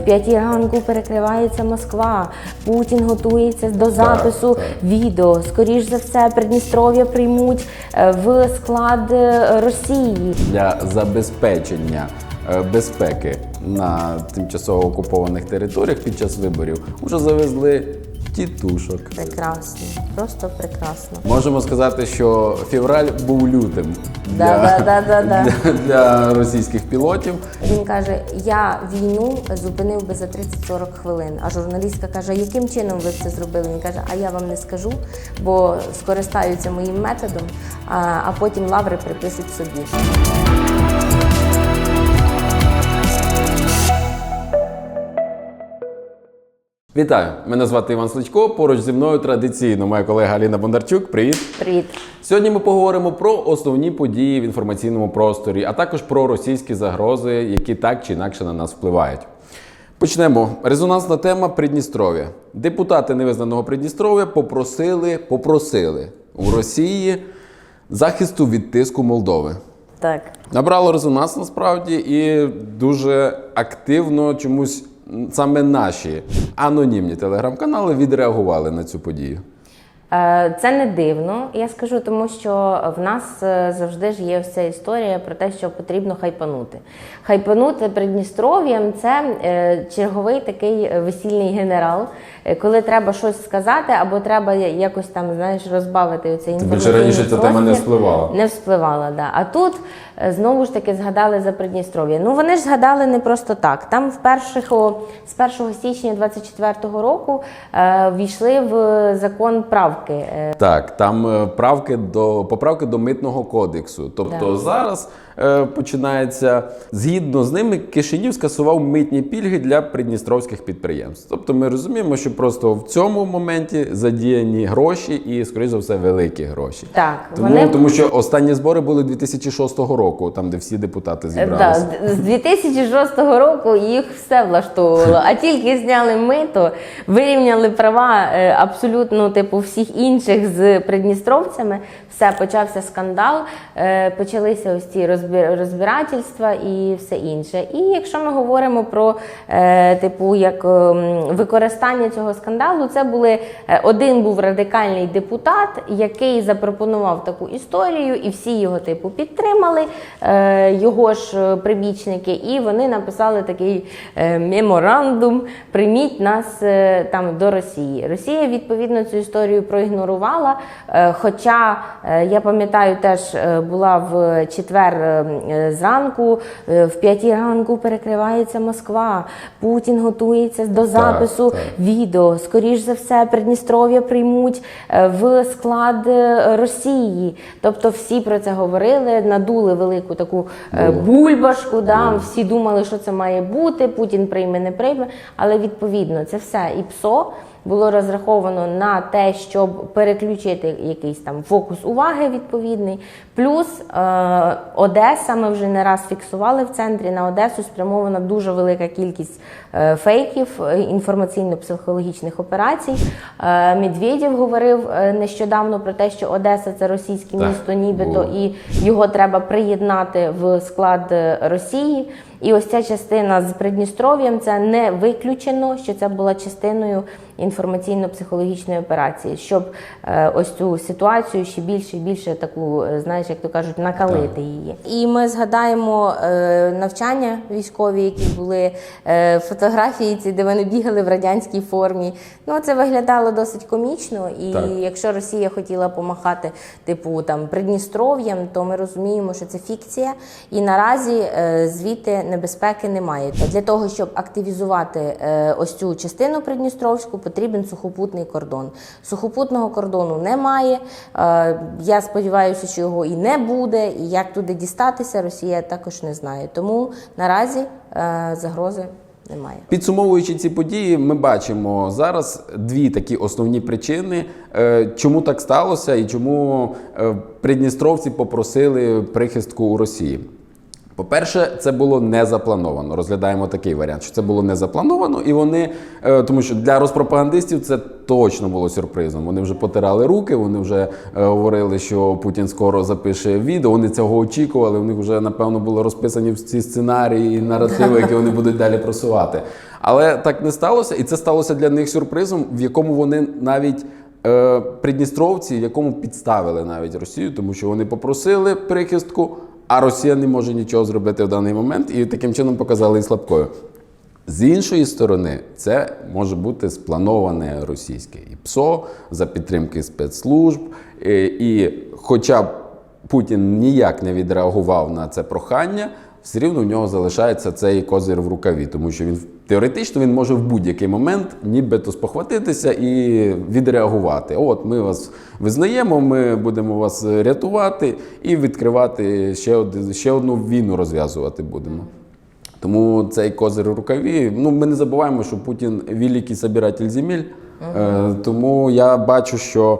В п'ятій ранку перекривається Москва. Путін готується до запису так. відео. Скоріш за все, Придністров'я приймуть е, в склад е, Росії. для забезпечення е, безпеки на тимчасово окупованих територіях під час виборів вже завезли тітушок. Прекрасно, просто прекрасно. Можемо сказати, що февраль був лютим для, Да-да-да-да-да. для, для російських пілотів. Він каже: я війну зупинив би за 30-40 хвилин. А журналістка каже: яким чином ви це зробили? Він каже: А я вам не скажу, бо скористаються моїм методом, а, а потім лаври припишуть собі. Вітаю! Мене звати Іван Сличко. Поруч зі мною традиційно моя колега Аліна Бондарчук. Привіт! Привіт. Сьогодні ми поговоримо про основні події в інформаційному просторі, а також про російські загрози, які так чи інакше на нас впливають. Почнемо. Резонансна тема Придністров'я. Депутати невизнаного Придністров'я попросили, попросили у Росії захисту від тиску Молдови. Так. Набрало резонанс насправді і дуже активно чомусь саме наші анонімні телеграм-канали відреагували на цю подію. Е, Це не дивно, я скажу, тому що в нас е, завжди ж є вся історія про те, що потрібно хайпанути. Хайпанути Придністров'ям це е, черговий такий весільний генерал, коли треба щось сказати, або треба якось там знаєш розбавити оцей більше інформаційний раніше ця тема не простір. Не вспливала, да. А тут е, знову ж таки згадали за Придністров'я. Ну вони ж згадали не просто так. Там в перших з 1 січня 24-го року е, війшли в закон правки. Е, Так, там е, правки до поправки до митного кодексу. Тобто Да. зараз е, починається згідно з ними, Кишинів скасував митні пільги для придністровських підприємств. Тобто ми розуміємо, що просто в цьому моменті задіяні гроші і, скоріш за все, великі гроші. Так, Тому, вони- тому що останні збори були 2006 року, там де всі депутати Е, зібралися. Да, з 2006 року їх все влаштовувало, а тільки зняли мито, вирівняли права е, абсолютно типу всіх інших з придністровцями. Все почався скандал, е, почалися ось ці розбір- розбирательства і все інше. І якщо ми говоримо про е, типу як ем, використання цього скандалу, це були е, один був радикальний депутат, який запропонував таку історію, і всі його типу підтримали, е, його ж прибічники, і вони написали такий меморандум: прийміть нас там до Росії. Росія відповідно цю історію проігнорувала. Хоча я пам'ятаю, теж була в четвер зранку, е, в п'ятій ранку перекривається Москва. Путін готується до запису так. відео. Скоріш за все, Придністров'я приймуть е, в склад е, Росії. Тобто всі про це говорили, надули велику таку е, бульбашку. Да, всі думали, що це має бути. Путін прийме, не прийме. Але відповідно це все і ПСО. Було розраховано на те, щоб переключити якийсь там фокус уваги відповідний. Плюс е, Одеса, ми вже не раз фіксували в центрі. На Одесу спрямована дуже велика кількість е, фейків, е, інформаційно-психологічних операцій. Е, Медведєв говорив е, нещодавно про те, що Одеса це російське Так, місто, нібито, і його треба приєднати в склад е, Росії. І ось ця частина з Придністров'ям це не виключено, що це була частиною інформаційно-психологічної операції, щоб е, ось цю ситуацію ще більше і більше таку, е, знаєш, як то кажуть, накалити її. І ми згадаємо е, навчання військові, які були фотографії, ці, де вони бігали в радянській формі. Ну це виглядало досить комічно. І Так. якщо Росія хотіла помахати, типу там Придністров'ям, то ми розуміємо, що це фікція, і наразі звідти небезпеки немає. Для того щоб активізувати ось цю частину Придністровську, потрібен сухопутний кордон. Сухопутного кордону немає. Е, я сподіваюся, що його і не буде. І як туди дістатися, Росія також не знає. Тому наразі е, загрози немає. Підсумовуючи ці події, ми бачимо зараз дві такі основні причини, е, чому так сталося і чому придністровці попросили прихистку у Росії. По-перше, це було не заплановано. Розглядаємо такий варіант, що це було не заплановано, і вони, е, тому що для розпропагандистів це точно було сюрпризом. Вони вже потирали руки, вони вже е, говорили, що Путін скоро запише відео. Вони цього очікували. У них вже напевно були розписані всі сценарії і наративи, які вони будуть далі просувати. Але так не сталося, і це сталося для них сюрпризом, в якому вони навіть е, придністровці, якому підставили навіть Росію, тому що вони попросили прихистку, а Росія не може нічого зробити в даний момент, і таким чином показали і слабкою. З іншої сторони, це може бути сплановане російське і ПСО за підтримки спецслужб. Е, І хоча Путін ніяк не відреагував на це прохання, все рівно в нього залишається цей козир в рукаві, тому що він теоретично він може в будь-який момент нібито спохватитися і відреагувати. От ми вас визнаємо, ми будемо вас рятувати і відкривати ще, один, ще одну війну розв'язувати будемо. Тому цей козир у рукаві. Ну, ми не забуваємо, що Путін великий собиратель земель. Е, тому я бачу, що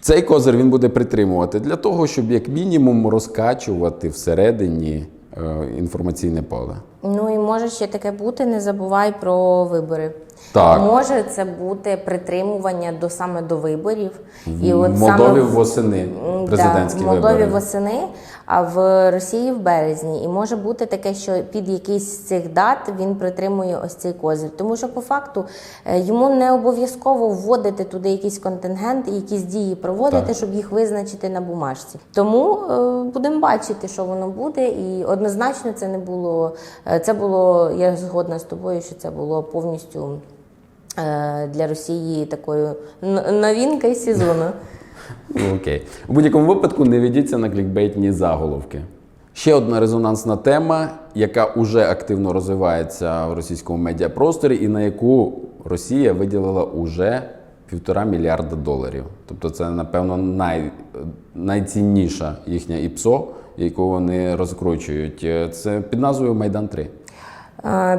цей козир він буде притримувати для того, щоб як мінімум розкачувати всередині е, інформаційне поле. Ну і може ще таке бути, не забувай про вибори. Так. Може це бути притримування до саме до виборів. І в от Молдові саме восени президентські да, Молдові вибори. восени, а в Росії в березні. І може бути таке, що під якийсь з цих дат він притримує ось цей козир. Тому що по факту е, йому не обов'язково вводити туди якийсь контингент і якісь дії проводити, Так. щоб їх визначити на бумажці. Тому е, будемо бачити, що воно буде. І однозначно це не було. е, Це було, я згодна з тобою, що це було повністю. Для Росії такою новинкою сезону. Ну, Окей. У будь-якому випадку не ведіться на клікбейтні заголовки. Ще одна резонансна тема, яка уже активно розвивається в російському медіапросторі, і на яку Росія виділила уже півтора мільярда доларів. Тобто, це, напевно, най, найцінніша їхня ІПСО, яку вони розкручують. Це під назвою Майдан 3 Е,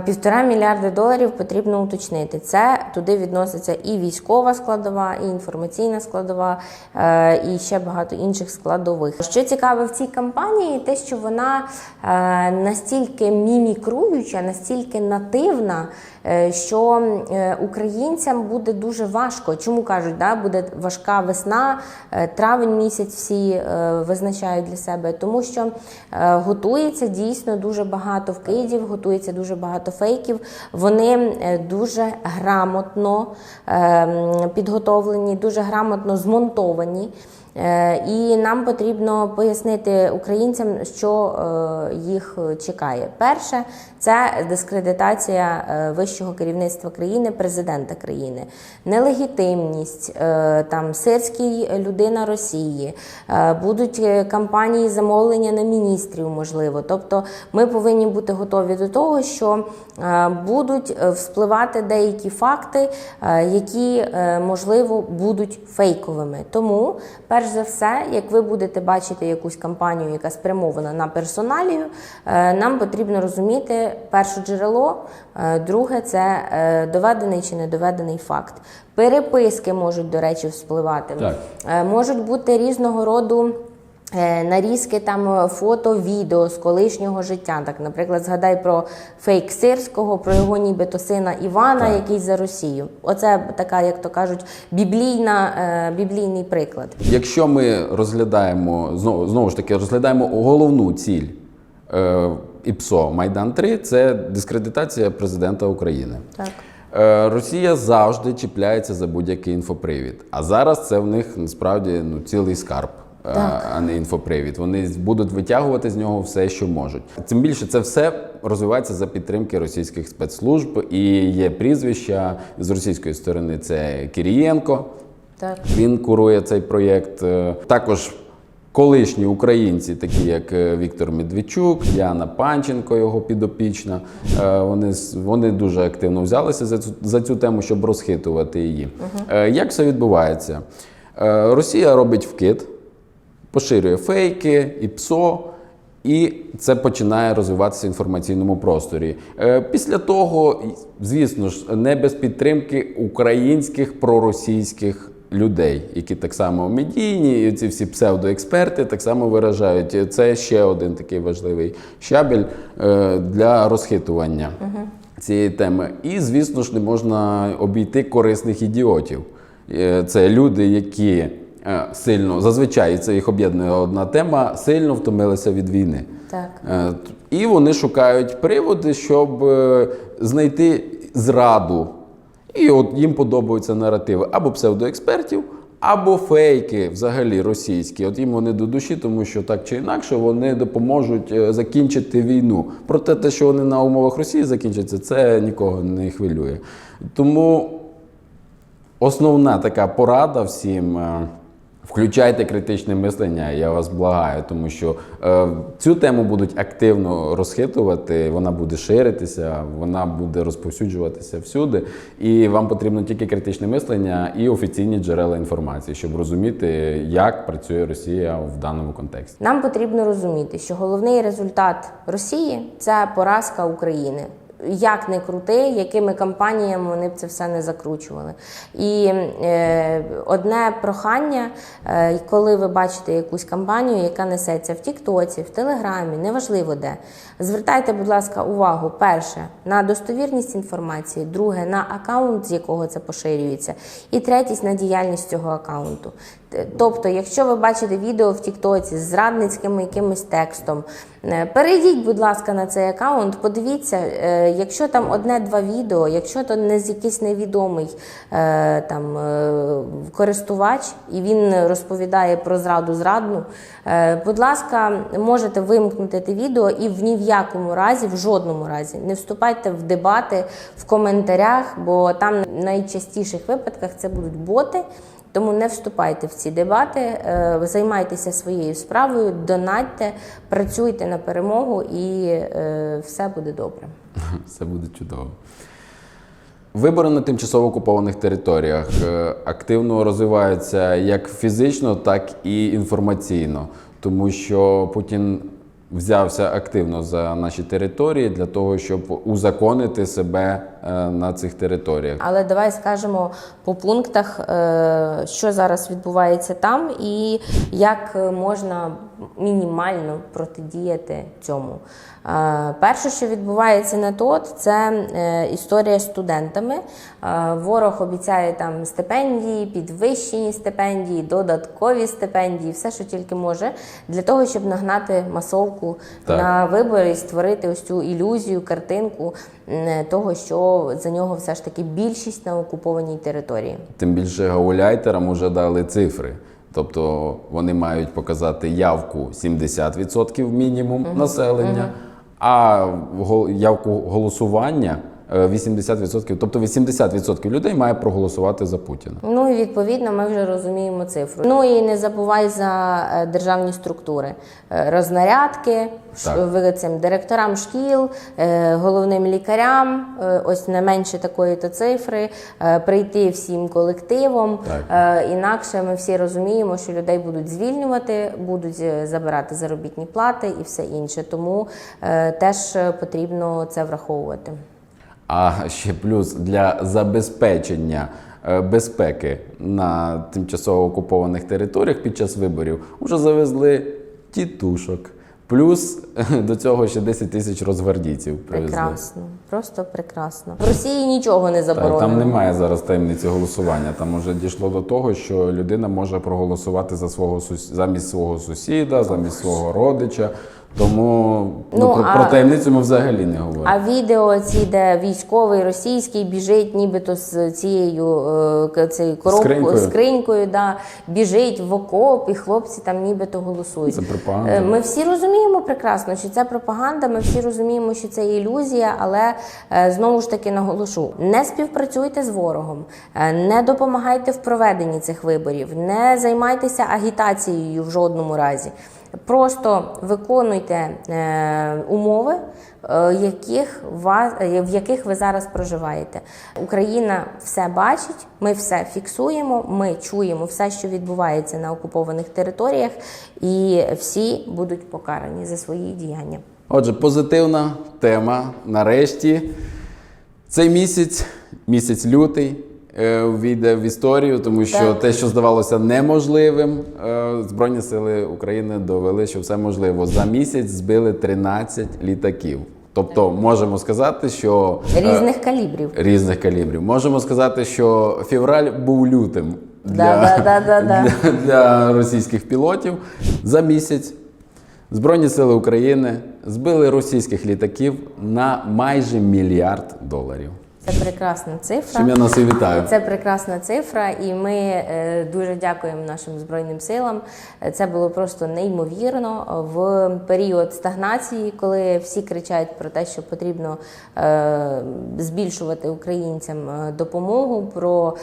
Півтора мільярди доларів потрібно уточнити. Це туди відноситься і військова складова, і інформаційна складова, е, і ще багато інших складових. Що цікаве в цій кампанії, те, що вона е, настільки мімікруюча, настільки нативна, е, що е, українцям буде дуже важко. Чому кажуть, да, буде важка весна, е, травень місяць всі е, визначають для себе, тому що е, готується дійсно дуже багато вкидів, готується дуже багато фейків. Вони е, дуже грамотно е, підготовлені, дуже грамотно змонтовані. Е, І нам потрібно пояснити українцям, що е, їх чекає. Перше це дискредитація е, вищого керівництва країни, президента країни, нелегітимність, там сирський людина Росії, будуть кампанії замовлення на міністрів, можливо. Тобто, ми повинні бути готові до того, що будуть вспливати деякі факти, які можливо будуть фейковими. Тому, перш за все, як ви будете бачити якусь кампанію, яка спрямована на персоналію, е, нам потрібно розуміти перше джерело, е, друге це е, доведений чи недоведений факт. Переписки можуть, до речі, вспливати. Так. Можуть бути різного роду. Е, Нарізки там е, фото, відео з колишнього життя. Так, наприклад, згадай про фейк Сирського, про його нібито сина Івана, Так. який за Росію. Оце така, як то кажуть, біблійна, е, біблійний приклад. Якщо ми розглядаємо знову, знову ж таки розглядаємо головну ціль е, ІПСО Майдан 3 це дискредитація президента України. Так. Росія завжди чіпляється за будь-який інфопривід. А зараз це в них насправді ну, цілий скарб. Так. А не інфопривід. Вони будуть витягувати з нього все, що можуть. Тим більше це все розвивається за підтримки російських спецслужб. І є прізвища з російської сторони. Це Кірієнко, Так. він курує цей проєкт. Е, Також колишні українці, такі як е, Віктор Медведчук, Яна Панченко, його підопічна. е, Вони, вони дуже активно взялися за цю, за цю тему, щоб розхитувати її. Е, Як все відбувається? Росія робить вкид, поширює фейки і ПСО. І це починає розвиватися в інформаційному просторі. Е, Після того, звісно ж, не без підтримки українських проросійських людей, які так само медійні, і ці всі псевдоексперти так само виражають. Це ще один такий важливий щабель е, для розхитування цієї теми. І, звісно ж, не можна обійти корисних ідіотів. Е, Це люди, які сильно зазвичай це їх об'єднує одна тема, сильно втомилися від війни. Так. Е, І вони шукають приводи, щоб е, знайти зраду. І от їм подобаються наративи або псевдоекспертів, або фейки взагалі російські. От їм вони до душі, тому що так чи інакше вони допоможуть е, закінчити війну. Проте те, що вони на умовах Росії закінчаться, це нікого не хвилює. Тому Основна така порада всім. Включайте критичне мислення, я вас благаю, тому що е, цю тему будуть активно розхитувати, вона буде ширитися, вона буде розповсюджуватися всюди. І вам потрібно тільки критичне мислення і офіційні джерела інформації, щоб розуміти, як працює Росія в даному контексті. Нам потрібно розуміти, що головний результат Росії це поразка України. Як не крути, якими кампаніями вони б це все не закручували. І е, одне прохання, е, коли ви бачите якусь кампанію, яка несеться в Тіктоці, в Телеграмі, неважливо де. Звертайте, будь ласка, увагу перше на достовірність інформації, друге на аккаунт, з якого це поширюється, і третє на діяльність цього аккаунту. Тобто, якщо ви бачите відео в Тіктоці з зрадницьким якимось текстом, е, перейдіть, будь ласка, на цей аккаунт, подивіться, е, якщо там одне-два відео, якщо то не з якийсь невідомий е, там користувач, і він розповідає про зраду зрадну, будь ласка, можете вимкнути те відео і в ні в якому разі, в жодному разі, не вступайте в дебати в коментарях, бо там найчастіших випадках це будуть боти. Тому не вступайте в ці дебати, е, займайтеся своєю справою, донатьте, працюйте на перемогу, і е, все буде добре. Все буде чудово. Вибори на тимчасово окупованих територіях е, активно розвиваються як фізично, так і інформаційно, тому що Путін взявся активно за наші території для того, щоб узаконити себе на цих територіях. Але давай скажемо по пунктах, е, що зараз відбувається там, і як е, можна мінімально протидіяти цьому. Е, Перше, що відбувається на ТОТ, це е, історія з студентами. Е, Ворог обіцяє там стипендії, підвищені стипендії, додаткові стипендії, все, що тільки може, для того, щоб нагнати масовку Так. на вибори і створити ось цю ілюзію, картинку того, що за нього все ж таки більшість на окупованій території. Тим більше гауляйтерам вже дали цифри. Тобто вони мають показати явку 70% мінімум населення, а гол- явку голосування 80%. Тобто 80% людей має проголосувати за Путіна. Ну і відповідно ми вже розуміємо цифру. Ну і не забувай за е, державні структури, Е, рознарядки, цим директорам шкіл, е, головним лікарям, ось не менше такої то цифри, прийти всім колективом. Так. Інакше ми всі розуміємо, що людей будуть звільнювати, будуть забирати заробітні плати і все інше. Тому теж потрібно це враховувати. А ще плюс для забезпечення е, безпеки на тимчасово окупованих територіях під час виборів вже завезли тітушок. Плюс до цього ще 10 тисяч розгвардійців привезли. Прекрасно, просто прекрасно. В Росії нічого не Так, заборонено. там немає зараз таємниці голосування. Там вже дійшло до того, що людина може проголосувати за свого сус- замість свого сусіда, замість свого родича. Тому ну, Ну, про, а- про таємницю ми взагалі не говоримо. А відео ці, де військовий російський біжить, нібито з цією е, цією коробкою, Скринькою. скринькою, да, біжить в окоп, і хлопці там нібито голосують. Це пропаганда. Е, Ми всі розуміємо прекрасно, що це пропаганда. Ми всі розуміємо, що це ілюзія, але знову ж таки наголошу: не співпрацюйте з ворогом, е, не допомагайте в проведенні цих виборів, не займайтеся агітацією в жодному разі. Просто виконуйте е, умови, е, яких вас, е, в яких ви зараз проживаєте. Україна все бачить, ми все фіксуємо, ми чуємо все, що відбувається на окупованих територіях, і всі будуть покарані за свої діяння. Отже, позитивна тема. Нарешті цей місяць, місяць лютий, е, війде в історію, тому що Так. те, що здавалося неможливим, е, Збройні сили України довели, що все можливо. За місяць збили 13 літаків. Тобто, можемо сказати, що е, Різних калібрів. різних калібрів. Можемо сказати, що февраль був лютим для, Да-да-да-да-да. для, для російських пілотів. За місяць Збройні сили України збили російських літаків на майже мільярд доларів. Це прекрасна цифра. Чим я нас і вітаю. Це прекрасна цифра, і ми е, дуже дякуємо нашим збройним силам. Це було просто неймовірно в період стагнації, коли всі кричать про те, що потрібно е, збільшувати українцям е, допомогу. Про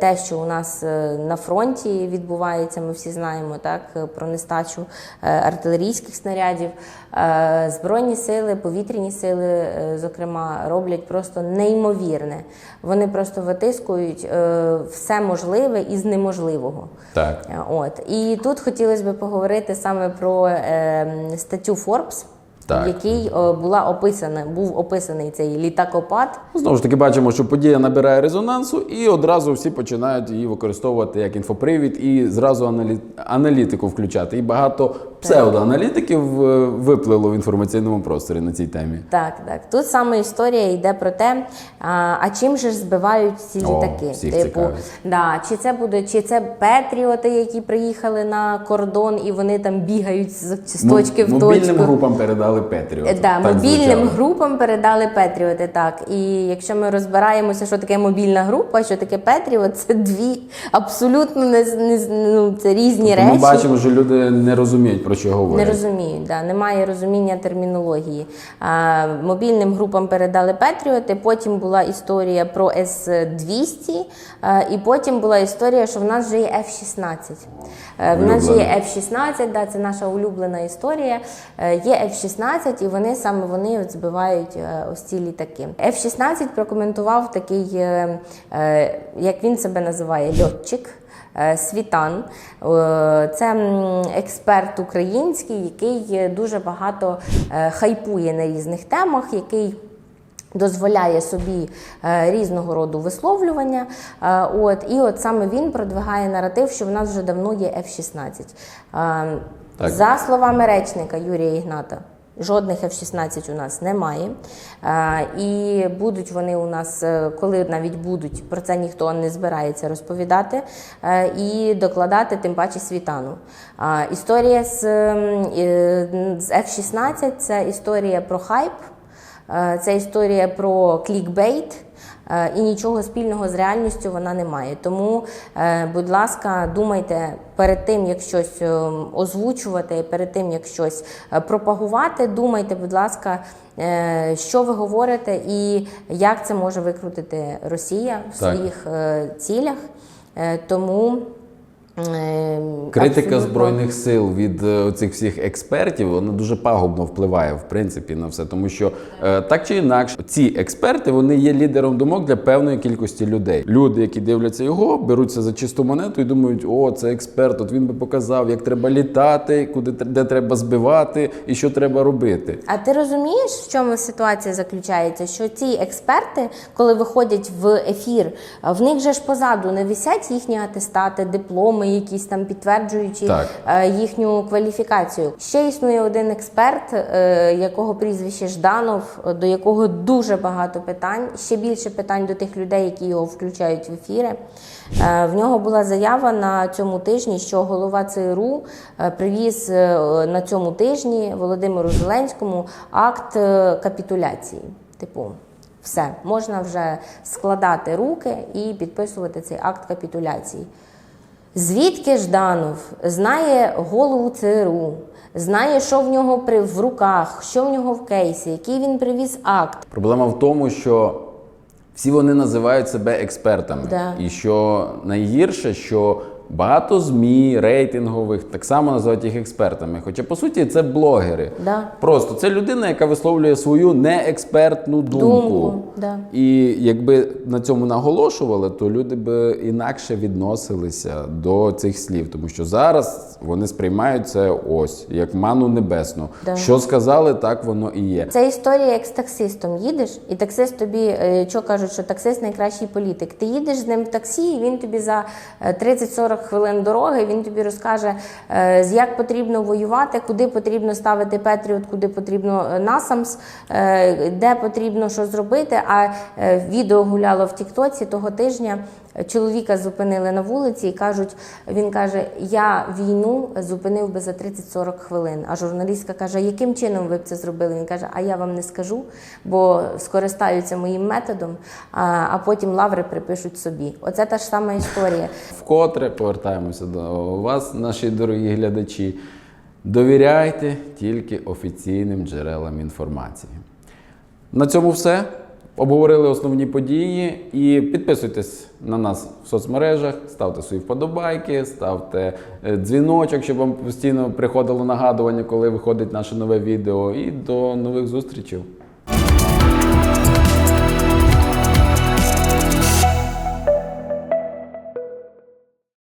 те, що у нас на фронті відбувається, ми всі знаємо так про нестачу артилерійських снарядів. Е, Збройні сили, повітряні сили, е, зокрема, роблять просто неймовірне. Вони просто витискують е, все можливе із неможливого. Так. От і тут хотілося б поговорити саме про статтю Forbes, Так. в якій е, була описана, був описаний цей літакопад. Знову ж таки, бачимо, що подія набирає резонансу, і одразу всі починають її використовувати як інфопривід і зразу аналі... аналітику включати. І багато псевдоаналітиків е, виплило в інформаційному просторі на цій темі. Так, так. Тут саме історія йде про те, а, а чим же ж збивають ці О, літаки? всіх типу, да, чи це буде, чи це патріоти, які приїхали на кордон і вони там бігають з, точки в точку. Мобільним групам передали Петріот. Е, Да, Так мобільним звучало. групам передали Петріоти. Так, і якщо ми розбираємося, що таке мобільна група, що таке Петріот, це дві абсолютно не, не ну, це різні Ми речі. бачимо, що люди не розуміють про що Не розуміють, да, немає розуміння термінології. А, мобільним групам передали Петріоти, потім була історія про С-200, а, і потім була історія, що в нас вже є F-16. Е, В нас же є F-16, да, це наша улюблена історія. Е, Є F-16, і вони саме вони от збивають е, ось ці літаки. F-16 прокоментував такий, як він себе називає, льотчик. Світан це експерт український, який дуже багато хайпує на різних темах, який дозволяє собі е, різного роду висловлювання. Е, От, і от саме він продвигає наратив, що в нас вже давно є F-16. Е. За словами речника Юрія Ігната. Жодних F-16 у нас немає. Е, І будуть вони у нас, коли навіть будуть, про це ніхто не збирається розповідати е, і докладати, тим паче світану. Е, Історія з, ем, е, з F-16 це історія про хайп, це історія про клікбейт. е, І нічого спільного з реальністю вона не має. Тому, е, будь ласка, думайте перед тим, як щось е, озвучувати, перед тим, як щось пропагувати, думайте, будь ласка, що ви говорите і як це може викрутити Росія в Так. своїх цілях. Тому Критика абсолютно- збройних сил від е, цих всіх експертів вона дуже пагубно впливає в принципі на все, тому що е, так чи інакше, ці експерти вони є лідером думок для певної кількості людей. Люди, які дивляться його, беруться за чисту монету і думають, о, це експерт, от він би показав, як треба літати, куди де треба збивати і що треба робити. А ти розумієш, в чому ситуація заключається? Що ці експерти, коли виходять в ефір, в них же ж позаду не висять їхні атестати, дипломи, якісь там підтверджуючи Так. е, їхню кваліфікацію. Ще існує один експерт, е, якого прізвище Жданов, до якого дуже багато питань. Ще більше питань до тих людей, які його включають в ефіри. Е, В нього була заява на цьому тижні, що голова ЦРУ привіз на цьому тижні Володимиру Зеленському акт капітуляції. Типу, все, можна вже складати руки і підписувати цей акт капітуляції. Звідки Жданов знає голову ЦРУ, знає, що в нього при в руках, що в нього в кейсі, який він привіз акт. Проблема в тому, що всі вони називають себе експертами. Да. І що найгірше, що багато ЗМІ, рейтингових так само називають їх експертами. Хоча по суті це блогери. Да. Просто це людина, яка висловлює свою неекспертну думку. Думку, да. І якби на цьому наголошували, то люди б інакше відносилися до цих слів, тому що зараз вони сприймають це ось як ману небесну. Да. Що сказали, так воно і є. Це історія, як з таксистом їдеш, і таксист тобі, е, що кажуть, що таксист найкращий політик. Ти їдеш з ним в таксі, і він тобі за е, 30-40 хвилин дороги. Він тобі розкаже, е, як потрібно воювати, куди потрібно ставити Петріот, куди потрібно е, насамс, е, де потрібно що зробити. А відео гуляло в Тіктоці того тижня. Чоловіка зупинили на вулиці і кажуть, він каже: Я війну зупинив би за 30-40 хвилин. А журналістка каже: яким чином ви б це зробили? Він каже: А я вам не скажу, бо скористаються моїм методом, а, а потім лаври припишуть собі. Оце та ж сама історія. Вкотре повертаємося до вас, наші дорогі глядачі. Довіряйте тільки офіційним джерелам інформації. На цьому все. Обговорили основні події і підписуйтесь на нас в соцмережах, ставте свої вподобайки, ставте е, дзвіночок, щоб вам постійно приходило нагадування, коли виходить наше нове відео. І до нових зустрічей.